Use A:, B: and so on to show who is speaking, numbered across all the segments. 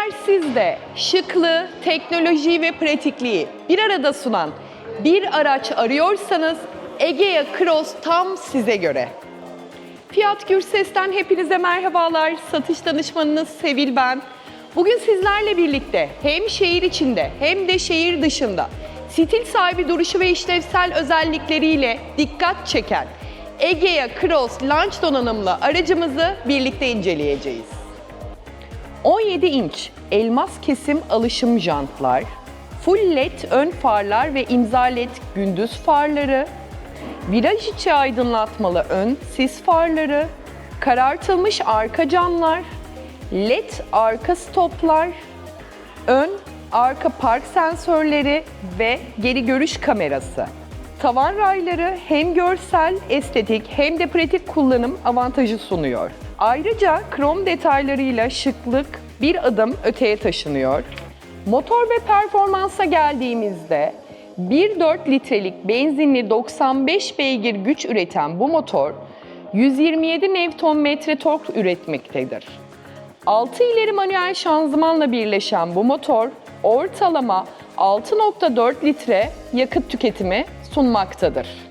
A: Sizler sizde şıklığı, teknolojiyi ve pratikliği bir arada sunan bir araç arıyorsanız Egea Cross tam size göre. Fiyat Gürses'ten hepinize merhabalar. Satış danışmanınız Sevil ben. Bugün sizlerle birlikte hem şehir içinde hem de şehir dışında stil sahibi duruşu ve işlevsel özellikleriyle dikkat çeken Egea Cross Launch donanımlı aracımızı birlikte inceleyeceğiz. 17 inç elmas kesim alışım jantlar, full led ön farlar ve imza led gündüz farları, viraj içi aydınlatmalı ön sis farları, karartılmış arka camlar, led arka stoplar, ön arka park sensörleri ve geri görüş kamerası. Tavan rayları hem görsel, estetik hem de pratik kullanım avantajı sunuyor. Ayrıca krom detaylarıyla şıklık bir adım öteye taşınıyor. Motor ve performansa geldiğimizde 1.4 litrelik benzinli 95 beygir güç üreten bu motor 127 Nm tork üretmektedir. 6 ileri manuel şanzımanla birleşen bu motor ortalama 6.4 litre yakıt tüketimi sunmaktadır.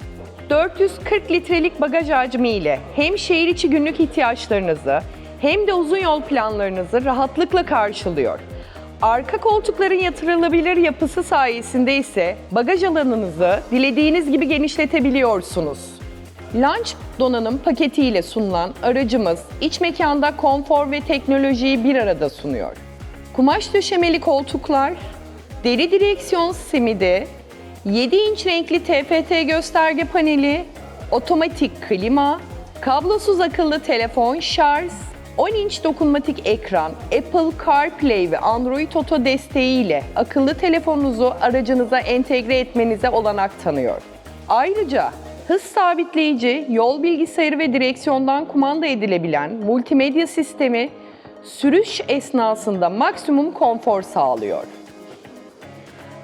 A: 440 litrelik bagaj hacmi ile hem şehir içi günlük ihtiyaçlarınızı hem de uzun yol planlarınızı rahatlıkla karşılıyor. Arka koltukların yatırılabilir yapısı sayesinde ise bagaj alanınızı dilediğiniz gibi genişletebiliyorsunuz. Launch donanım paketiyle sunulan aracımız iç mekanda konfor ve teknolojiyi bir arada sunuyor. Kumaş döşemeli koltuklar, deri direksiyon simidi, 7 inç renkli TFT gösterge paneli, otomatik klima, kablosuz akıllı telefon şarj, 10 inç dokunmatik ekran, Apple CarPlay ve Android Auto desteğiyle akıllı telefonunuzu aracınıza entegre etmenize olanak tanıyor. Ayrıca hız sabitleyici, yol bilgisayarı ve direksiyondan kumanda edilebilen multimedya sistemi sürüş esnasında maksimum konfor sağlıyor.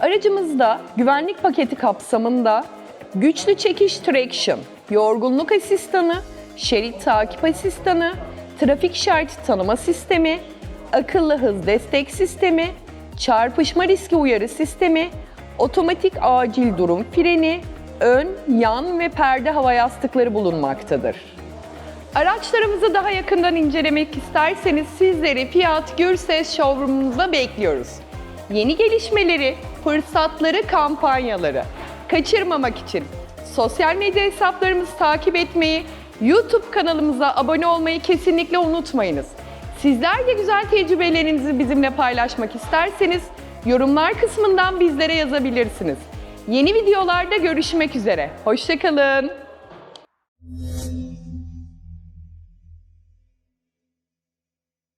A: Aracımızda güvenlik paketi kapsamında güçlü çekiş traction, yorgunluk asistanı, şerit takip asistanı, trafik işareti tanıma sistemi, akıllı hız destek sistemi, çarpışma riski uyarı sistemi, otomatik acil durum freni, ön, yan ve perde hava yastıkları bulunmaktadır. Araçlarımızı daha yakından incelemek isterseniz sizleri Fiat Gürses showroom'umuzda bekliyoruz. Yeni gelişmeleri, fırsatları, kampanyaları kaçırmamak için sosyal medya hesaplarımızı takip etmeyi, YouTube kanalımıza abone olmayı kesinlikle unutmayınız. Sizler de güzel tecrübelerinizi bizimle paylaşmak isterseniz yorumlar kısmından bizlere yazabilirsiniz. Yeni videolarda görüşmek üzere. Hoşçakalın.